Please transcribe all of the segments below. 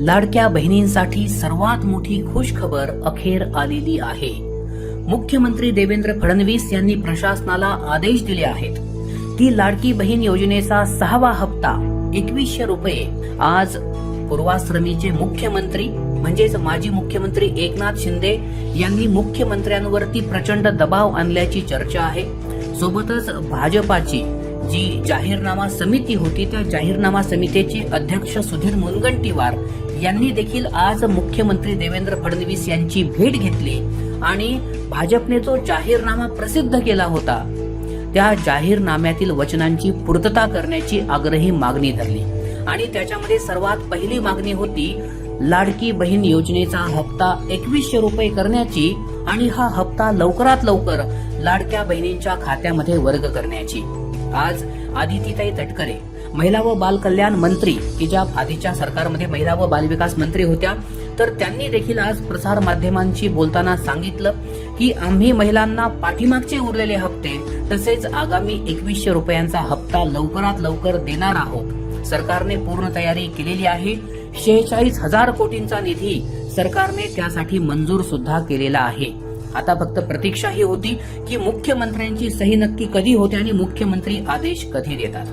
लाडक्या बहिणींसाठी सर्वात मोठी खुशखबर अखेर आलेली आहे. मुख्यमंत्री देवेंद्र फडणवीस यांनी प्रशासनाला आदेश दिले आहेत. की लाडकी बहीण योजनेचा सहावा हप्ता एकवीसशे रुपये. आज पूर्वाश्रमीचे मुख्यमंत्री म्हणजेच माजी मुख्यमंत्री एकनाथ शिंदे यांनी मुख्यमंत्र्यांवरती प्रचंड दबाव आणल्याची चर्चा आहे. सोबतच भाजपाची जी जाहीरनामा समिती होती त्या जाहीरनामा समितीचे अध्यक्ष सुधीर मुनगंटीवार यांनी देखील आज मुख्यमंत्री देवेंद्र फडणवीस यांची भेट घेतली आणि भाजपने जो जाहीरनामा प्रसिद्ध केला होता. त्या जाहीरनाम्यातील वचनांची पूर्तता करण्याची आग्रही मागणी धरली. आणि त्याच्यामध्ये सर्वात पहिली मागणी होती लाडकी बहीण योजनेचा हप्ता एकवीसशे रुपये करण्याची आणि हा हप्ता लवकरात लवकर लाडक्या बहिणींच्या खात्यामध्ये वर्ग करण्याची. आज आदितीताई तटकरे महिला व बाल कल्याण मंत्री की ज्या आधीच्या सरकारमध्ये महिला व बालविकास मंत्री होत्या तर त्यांनी देखील आज प्रसार माध्यमांशी बोलताना सांगितलं की आम्ही महिलांना पाठीमागचे उरलेले हप्ते तसेच आगामी एकवीसशे रुपयांचा हप्ता लवकरात लवकर देणार आहोत. सरकारने पूर्ण तयारी केलेली आहे. शेहेचाळीस हजार कोटींचा निधी सरकारने त्यासाठी मंजूर सुद्धा केलेला आहे. आता फक्त प्रतीक्षा ही होती की मुख्यमंत्र्यांची सही नक्की कधी होते आणि मुख्यमंत्री आदेश कधी देतात.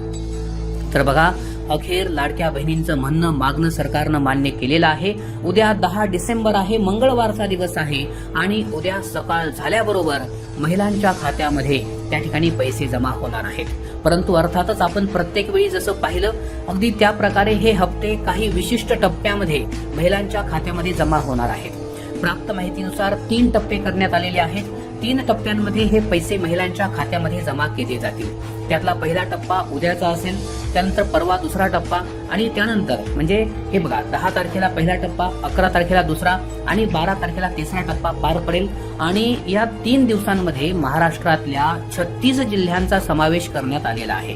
तर बघा अखेर लाडक्या बहिणींचं म्हणणं मागणं सरकारनं मान्य केलेलं आहे. उद्या दहा डिसेंबर आहे मंगळवारचा दिवस आहे आणि उद्या सकाळ झाल्याबरोबर महिलांच्या खात्यामध्ये त्या ठिकाणी पैसे जमा होणार आहेत. परंतु अर्थातच आपण प्रत्येक वेळी जसं पाहिलं अगदी त्या प्रकारे हे हप्ते काही विशिष्ट टप्प्यामध्ये महिलांच्या खात्यामध्ये जमा होणार आहेत. प्राप्त माहितीनुसार तीन टप्पे करण्यात आलेले आहेत. तीन टप्प्यांमध्ये हे पैसे महिलांच्या खात्यामध्ये जमा केले जातील. त्यातला पहिला टप्पा उद्याचा असेल त्यानंतर परवा दुसरा टप्पा आणि त्यानंतर म्हणजे हे बघा दहा तारखेला पहिला टप्पा अकरा तारखेला दुसरा आणि बारा तारखेला तिसरा टप्पा पार पडेल. आणि या तीन दिवसांमध्ये महाराष्ट्रातल्या छत्तीस जिल्ह्यांचा समावेश करण्यात आलेला आहे.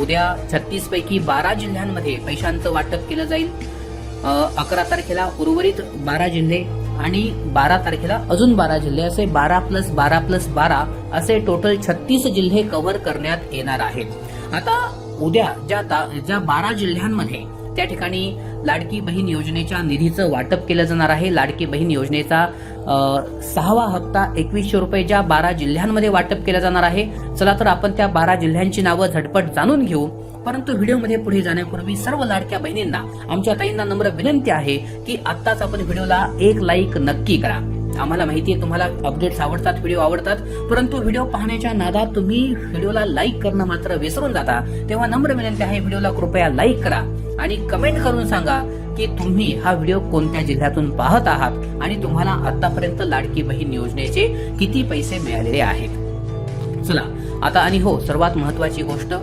उद्या छत्तीस पैकी बारा जिल्ह्यांमध्ये पैशांचं वाटप केलं जाईल. अकरा तारखेला उर्वरित बारा जिल्हे आणि बारा तारखेला अजून बारा जिल्हे असे बारा प्लस बारा प्लस बारा असे टोटल छत्तीस जिल्हे कव्हर करण्यात येणार आहेत. आता उद्या ज्या दा- ज्या बारा जिल्ह्यांमध्ये त्या ठिकाणी लाडकी बहीण योजनेच्या निधीचं वाटप केलं जाणार आहे. लाडकी बहीण योजनेचा सहावा हप्ता एकवीसशे रुपये ज्या बारा जिल्ह्यांमध्ये वाटप केलं जाणार आहे. चला तर आपण त्या बारा जिल्ह्यांची नावं झटपट जाणून घेऊ. परंतु व्हिडिओमध्ये पुढे जाण्यापूर्वी सर्व लाडक्या बहिणींना आमच्या ताईंना नम्र विनंती आहे की आत्ताच आपण व्हिडिओला एक लाईक नक्की करा. आम्हाला माहिती आहे तुम्हाला अपडेट्स आवडतात व्हिडिओ आवडतात परंतु व्हिडिओ पाहण्याच्या नादात तुम्ही व्हिडिओला लाईक करणं मात्र विसरून जाता. तेव्हा नम्र विनंती आहे व्हिडिओला कृपया लाईक करा आणि कमेंट करून सांगा की तुम्ही हा व्हिडिओ कोणत्या जिल्ह्यातून पाहत आहात आणि तुम्हाला आतापर्यंत लाडकी बहीण योजनेचे किती पैसे मिळालेले आहेत. चला आता आणि हो सर्वात महत्वाची गोष्ट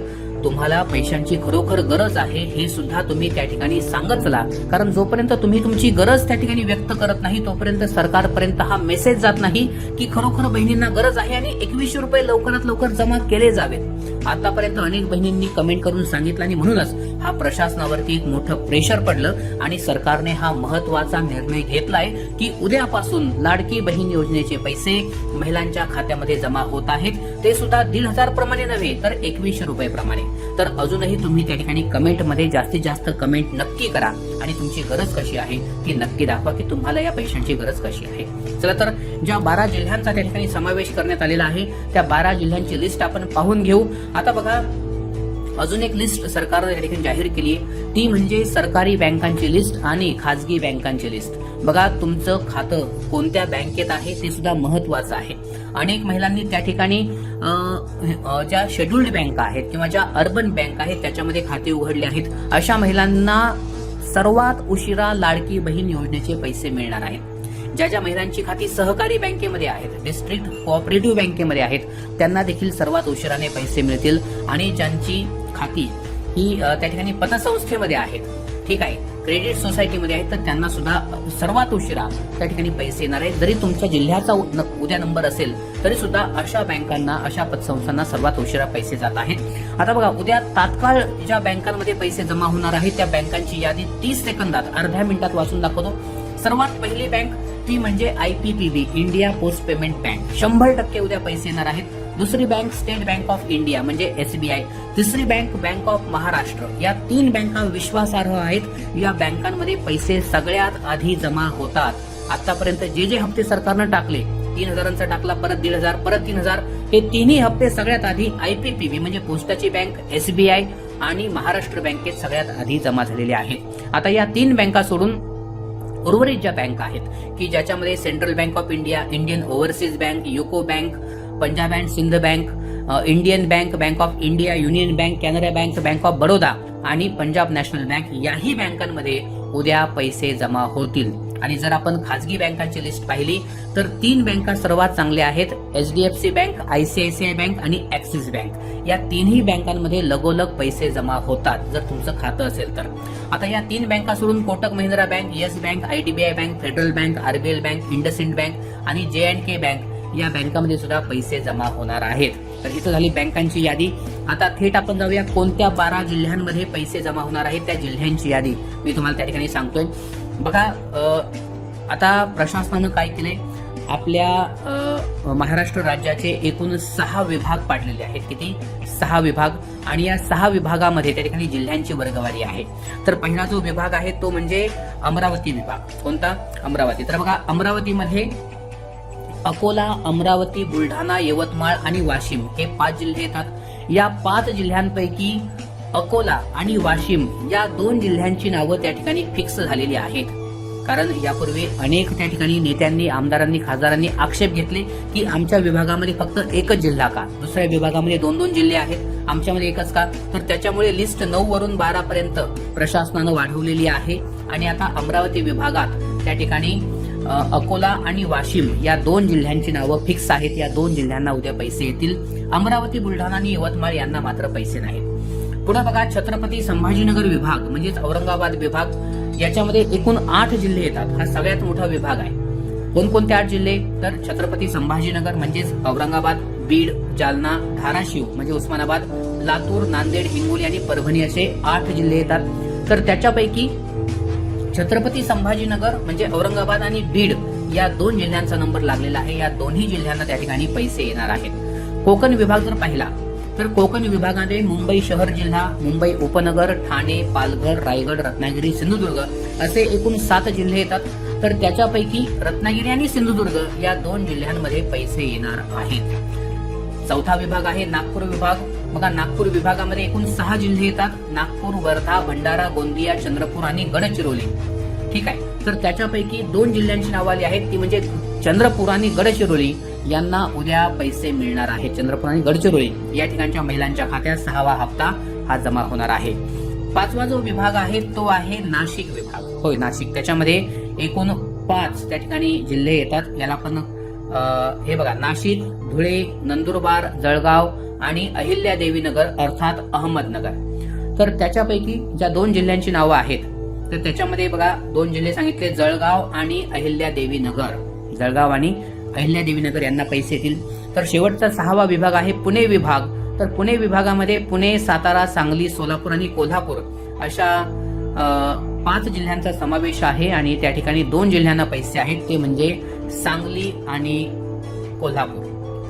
तुम्हाला पैशांची खरोखर गरज आहे हे सुद्धा तुम्ही त्या ठिकाणी सांगत चला कारण जोपर्यंत तुम्ही तुमची गरज त्या ठिकाणी व्यक्त करत नाही तोपर्यंत सरकारपर्यंत हा मेसेज जात नाही की खरोखर बहिणींना गरज आहे आणि एकवीसशे रुपये लवकरात लवकर जमा केले जावेत. आतापर्यंत अनेक बहिणींनी कमेंट करून सांगितलं आणि म्हणूनच हा प्रशासनावरती एक मोठं प्रेशर पडलं आणि सरकारने हा महत्त्वाचा निर्णय घेतलाय की उद्यापासून लाडकी बहीण योजनेचे पैसे महिलांच्या खात्यामध्ये जमा होत आहेत. ते सुद्धा दीड हजार प्रमाणे नव्हे तर एकवीसशे रुपये प्रमाणे. तर अजूनही तुम्ही त्या ठिकाणी कमेंटमध्ये जास्तीत जास्त कमेंट नक्की करा. आणि तुमची गरज कशी आहे ती नक्की दाखवा की तुम्हाला या पैशांची गरज कशी आहे. चला तर ज्या बारा जिल्ह्यांचा त्या ठिकाणी समावेश करण्यात आलेला आहे त्या बारा जिल्ह्यांची लिस्ट आपण पाहून घेऊ. आता बघा अजून एक लिस्ट सरकारनं या ठिकाणी जाहीर केली आहे. ती म्हणजे सरकारी बँकांची लिस्ट आणि खाजगी बँकांची लिस्ट बघा तुमचं खातं कोणत्या बँकेत आहे ते सुद्धा महत्वाचं आहे. अनेक महिलांनी त्या ठिकाणी ज्या शेड्युल्ड बँका आहेत किंवा ज्या अर्बन बँक आहेत त्याच्यामध्ये खाते उघडले आहेत. अशा महिलांना सर्वात उशिरा लाडकी बहीण योजनेचे पैसे मिळणार आहेत. ज्या ज्या महिलांची खाती सहकारी बँकेमध्ये आहेत डिस्ट्रिक्ट कोऑपरेटिव्ह बँकेमध्ये आहेत त्यांना देखील सर्वात उशिराने पैसे मिळतील आणि ज्यांची खाती ही त्या ठिकाणी पतसंस्थेमध्ये आहेत. ठीक आहे क्रेडिट सोसायटीमध्ये आहेत तर त्यांना सुद्धा सर्वात उशिरा त्या ठिकाणी पैसे येणार आहेत. जरी तुमच्या जिल्ह्याचा उ- न- उद्या नंबर असेल तरी सुद्धा अशा बँकांना अशा पतसंस्थांना सर्वात उशिरा पैसे जात आहेत. आता बघा उद्या तात्काळ ज्या बँकांमध्ये पैसे जमा होणार आहेत त्या बँकांची यादी तीस सेकंदात अर्ध्या मिनिटात वाचून दाखवतो. सर्वात पहिली बँक ती म्हणजे IPPB India post payment bank शंभर टक्के उद्या पैसे येणार आहेत. दुसरी bank state bank of India म्हणजे एसबीआय तिसरी बँक बँक ऑफ महाराष्ट्र या तीन बँका विश्वासार्ह आहेत. या बँकांमध्ये पैसे सगळ्यात आधी जमा होतात. आतापर्यंत जे जे हप्ते सरकारनं टाकले तीन हजारांचा टाकला परत दीड हजार परत तीन हजार. हे तिन्ही हप्ते सगळ्यात आधी आयपीपीबी म्हणजे पोस्टाची बँक एसबीआय आणि महाराष्ट्र बँकेत सगळ्यात आधी जमा झालेले आहेत आता या तीन बँका सोडून उर्वरित ज्या बँक आहेत की ज्याच्यामध्ये central bank of India Indian overseas bank UCO bank Punjab and Sind bank Indian bank bank of India union bank Canara bank bank of Baroda आणि पंजाब नॅशनल बँक याही बँकांमध्ये उद्या पैसे जमा होतील. आणि जर आपण खाजगी बँकांची लिस्ट पाहिली तर तीन बँका सर्वात चांगल्या आहेत H D F C bank ICICI bank आणि ऍक्सिस बँक या तिन्ही बँकांमध्ये लगोलग पैसे जमा होतात जर तुमचं खातं असेल तर. आता या तीन बँका सोडून Kotak Mahindra bank yes bank IDBI bank federal bank RBL bank IndusInd bank आणि जे अँड के बँक या बँकामध्ये सुद्धा पैसे जमा होणार आहेत. तर इथं झाली बँकांची यादी. आता थेट आपण जाऊया कोणत्या बारा जिल्ह्यांमध्ये पैसे जमा होणार आहेत त्या जिल्ह्यांची यादी. मी तुम्हाला त्या ठिकाणी सांगतोय. बघा आता प्रशासनानं काय केलंय? आपल्या महाराष्ट्र राज्याचे एकूण सहा विभाग पाडलेले आहेत. किती? सहा विभाग. आणि या सहा विभागामध्ये त्या ठिकाणी जिल्ह्यांची वर्गवारी आहे. तर पहिला जो विभाग आहे तो म्हणजे अमरावती विभाग. कोणता? अमरावती. तर बघा अमरावतीमध्ये अकोला अमरावती बुलढाणा यवतमाळ आणि वाशिम हे पाच जिल्हे येतात. या पाच जिल्ह्यांपैकी अकोला आणि वाशिम या दोन जिल्ह्यांची नावं त्या ठिकाणी फिक्स झालेली आहेत. कारण यापूर्वी अनेक त्या ठिकाणी नेत्यांनी आमदारांनी खासदारांनी आक्षेप घेतले की आमच्या विभागामध्ये फक्त एकच जिल्हा का? दुसऱ्या विभागामध्ये दोन दोन जिल्हे आहेत. आमच्यामध्ये एकच का? तर त्याच्यामुळे लिस्ट नऊ वरून बारा पर्यंत प्रशासनानं वाढवलेली आहे. आणि आता अमरावती विभागात त्या ठिकाणी अकोला आणि वाशिम या दोन जिल्ह्यांची नावं फिक्स आहेत. या दोन जिल्ह्यांना उद्या पैसे येतील. अमरावती बुलढाणा आणि यवतमाळ यांना मात्र पैसे नाहीत. पुढे बघा छत्रपती संभाजीनगर विभाग म्हणजेच औरंगाबाद विभाग याच्यामध्ये एकूण आठ जिल्हे येतात. हा सगळ्यात मोठा विभाग आहे. कोणकोणते आठ जिल्हे? तर छत्रपती संभाजीनगर म्हणजेच औरंगाबाद बीड जालना धाराशिव म्हणजे उस्मानाबाद लातूर नांदेड हिंगोली आणि परभणी असे आठ जिल्हे येतात. तर त्याच्यापैकी छत्रपती संभाजीनगर म्हणजे औरंगाबाद आणि बीड या दोन जिल्ह्यांचा नंबर लागलेला आहे. या दोन्ही जिल्ह्यांना त्या ठिकाणी पैसे येणार आहेत. कोकण विभाग जर पाहिला तर कोकण विभागामध्ये मुंबई शहर जिल्हा मुंबई उपनगर ठाणे पालघर रायगड रत्नागिरी सिंधुदुर्ग असे एकूण सात जिल्हे येतात. तर त्याच्यापैकी रत्नागिरी आणि सिंधुदुर्ग या दोन जिल्ह्यांमध्ये पैसे येणार आहेत. चौथा विभाग आहे नागपूर विभाग. बघा नागपूर विभागामध्ये एकूण सहा जिल्हे येतात. नागपूर वर्धा भंडारा गोंदिया चंद्रपूर आणि गडचिरोली. ठीक आहे? तर त्याच्यापैकी दोन जिल्ह्यांची नावं आली आहेत. ती म्हणजे चंद्रपूर आणि गडचिरोली. यांना उद्या पैसे मिळणार आहेत. चंद्रपूर आणि गडचिरोली या ठिकाणच्या महिलांच्या खात्यात सहावा हप्ता हा जमा होणार आहे. पाचवा जो विभाग आहे तो आहे नाशिक विभाग. होय नाशिक. त्याच्यामध्ये एकूण पाच त्या ठिकाणी जिल्हे येतात. याला पण हे बघा नाशिक धुळे नंदुरबार जळगाव आणि अहिल्यादेवीनगर अर्थात अहमदनगर तर त्याच्यापैकी ज्या दोन जिल्ह्यांची नावं आहेत तर त्याच्यामध्ये बघा दोन जिल्हे सांगितले जळगाव आणि अहिल्यादेवीनगर जळगाव आणि अहिल्यादेवीनगर यांना पैसे येतील तर शेवटचा सहावा विभाग आहे पुणे विभाग. तर पुणे विभागामध्ये पुणे सातारा सांगली सोलापूर आणि कोल्हापूर अशा पाच जिल्ह्यांचा समावेश आहे आणि त्या ठिकाणी दोन जिल्ह्यांना पैसे आहेत. ते म्हणजे सांगली आणि कोल्हापूर.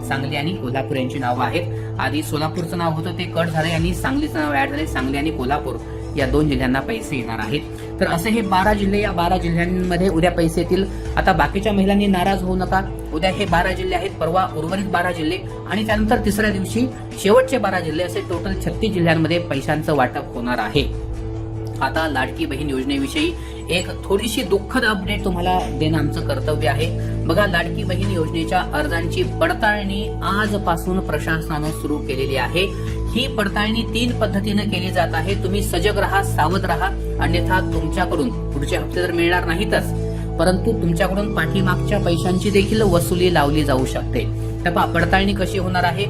सांगली आणि कोल्हापूर यांची नावं आहेत. आधी सोलापूरचं नाव होतं ते कट झालं आणि सांगलीचं नाव ऍड झाले सांगली आणि कोल्हापूर. या दोन जिल्ह्यांना पैसे येणार आहेत. तर असे हे बारा जिल्हे या बारा जिल्ह्यांमध्ये उद्या पैसे येतील. आता बाकीच्या महिलांनी नाराज होऊ नका. उद्या हे बारा जिल्हे आहेत. परवा उर्वरित बारा जिल्हे आणि त्यानंतर तिसऱ्या दिवशी शेवटचे बारा जिल्हे असे टोटल छत्तीस जिल्ह्यांमध्ये पैशांचं वाटप होणार आहे. आता लाडकी बहीण योजनेविषयी एक थोडीशी दुःखद अपडेट तुम्हाला देणं आमचं कर्तव्य आहे. बघा लाडकी बहीण योजनेच्या अर्जांची पडताळणी आजपासून प्रशासनानं सुरू केलेली आहे. ही पडताळणी तीन पद्धतीनं केली जात आहे. तुम्ही सजग राहा सावध राहा अन्यथा तुमच्याकडून पुढचे हप्ते तर मिळणार नाहीतच. परंतु तुमच्याकडून पाठीमागच्या पैशांची देखील वसुली लावली जाऊ शकते. तर पहा, पडताळणी कशी होणार आहे?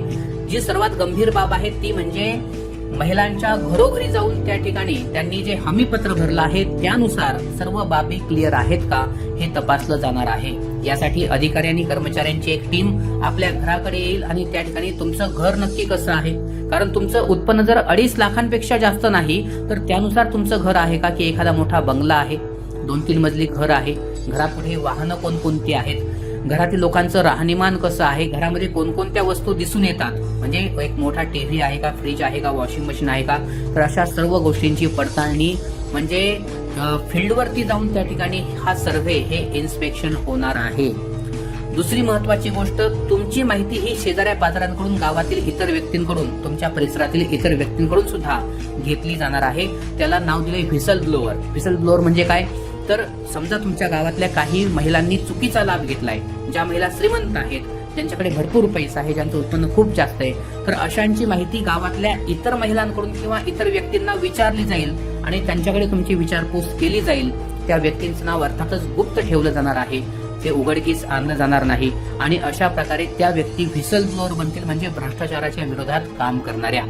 जी सर्वात गंभीर बाब आहे ती म्हणजे महिलांच्या घरोघरी जाऊन त्या ठिकाणी त्यांनी जे हमीपत्र भरलं आहे त्यानुसार सर्व बाबी क्लिअर आहेत का हे तपासलं जाणार आहे. यासाठी अधिकारी आणि कर्मचाऱ्यांची एक टीम आपल्या घराकडे येईल आणि त्या ठिकाणी तुमचं घर नक्की कसं आहे? कारण तुमचं उत्पन्न जर अडीच लाखांपेक्षा जास्त नाही तर त्यानुसार तुमचं घर आहे का की एखादा मोठा बंगला आहे? दोन तीन मजली घर आहे. घरापुढे वाहनं कोणकोणती आहेत? घरातील लोकांचं राहणीमान कसं आहे घरामध्ये कोणकोणत्या वस्तू दिसून येतात? म्हणजे एक मोठा टीव्ही आहे का फ्रीज आहे का वॉशिंग मशीन आहे का? तर अशा सर्व गोष्टींची पडताळणी म्हणजे फील्डवरती जाऊन त्या ठिकाणी हा सर्व्हे हे इन्स्पेक्शन होणार आहे. दुसरी महत्वाची गोष्ट तुमची माहिती ही शेजाऱ्या बाजारांकडून गावातील इतर व्यक्तींकडून तुमच्या परिसरातील इतर व्यक्तींकडून सुद्धा घेतली जाणार आहे. त्याला नाव दिले व्हिसल ब्लोअर व्हिसल ब्लोअर म्हणजे काय? तर समजा तुमच्या गावातल्या काही महिलांनी चुकीचा लाभ घेतलाय ज्या महिला श्रीमंत आहेत त्यांच्याकडे भरपूर पैसा आहे ज्यांचं उत्पन्न खूप जास्त आहे तर अशांची माहिती गावातल्या इतर महिलांकडून किंवा इतर व्यक्तींना विचारली जाईल आणि त्यांच्याकडे तुमची विचारपूस केली जाईल त्या व्यक्तींचं नाव अर्थातच गुप्त ठेवलं जाणार आहे. ते उघडकीस आणलं जाणार नाही आणि अशा प्रकारे त्या व्यक्ती व्हिसल ब्लोअर बनतील म्हणजे भ्रष्टाचाराच्या विरोधात काम करणाऱ्या.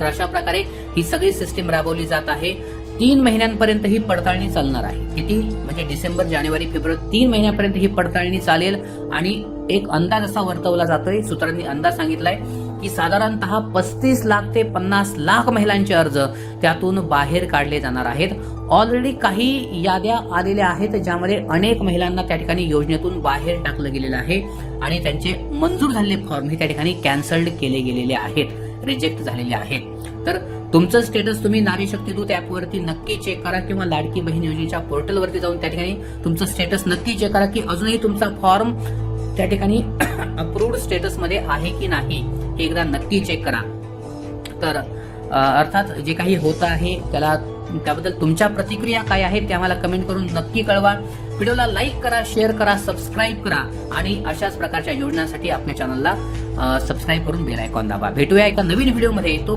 तर अशा प्रकारे ही सगळी सिस्टीम राबवली जात आहे. तीन महिन्यांपर्यंत ही पडताळणी चालणार आहे. किती? म्हणजे डिसेंबर जानेवारी फेब्रुवारी तीन महिन्यापर्यंत ही पडताळणी चालेल. आणि एक अंदाज असा वर्तवला जातोय सूत्रांनी अंदाज सांगितलाय की साधारणतः पस्तीस लाख ते पन्नास लाख महिलांचे अर्ज त्यातून बाहेर काढले जाणार आहेत. ऑलरेडी काही याद्या आलेल्या आहेत ज्यामध्ये अनेक महिलांना त्या ठिकाणी योजनेतून बाहेर टाकलं गेलेलं आहे आणि त्यांचे मंजूर झालेले फॉर्म हे त्या ठिकाणी कॅन्सल्ड केले गेलेले आहेत रिजेक्ट झालेले आहेत. तर तुमचं स्टेटस तुम्ही नारी शक्ती दूत ऍपवरती नक्की चेक करा किंवा लाडकी बहीण योजनेच्या पोर्टलवरती जाऊन त्या ठिकाणी तुमचं स्टेटस नक्की चेक करा की अजूनही तुमचा फॉर्म त्या ठिकाणी अप्रूव्ड स्टेटसमध्ये आहे की नाही हे एकदा नक्की चेक करा. तर अर्थात जे काही होत आहे त्याला त्याबद्दल तुमच्या प्रतिक्रिया काय आहेत ते आम्हाला कमेंट करून नक्की कळवा. व्हिडिओला लाईक करा शेअर करा सबस्क्राईब करा आणि अशाच प्रकारच्या योजनांसाठी आपल्या चॅनलला सबस्क्राईब करून बेल आयकॉन दाबा. भेटूया एका नवीन व्हिडिओमध्ये तो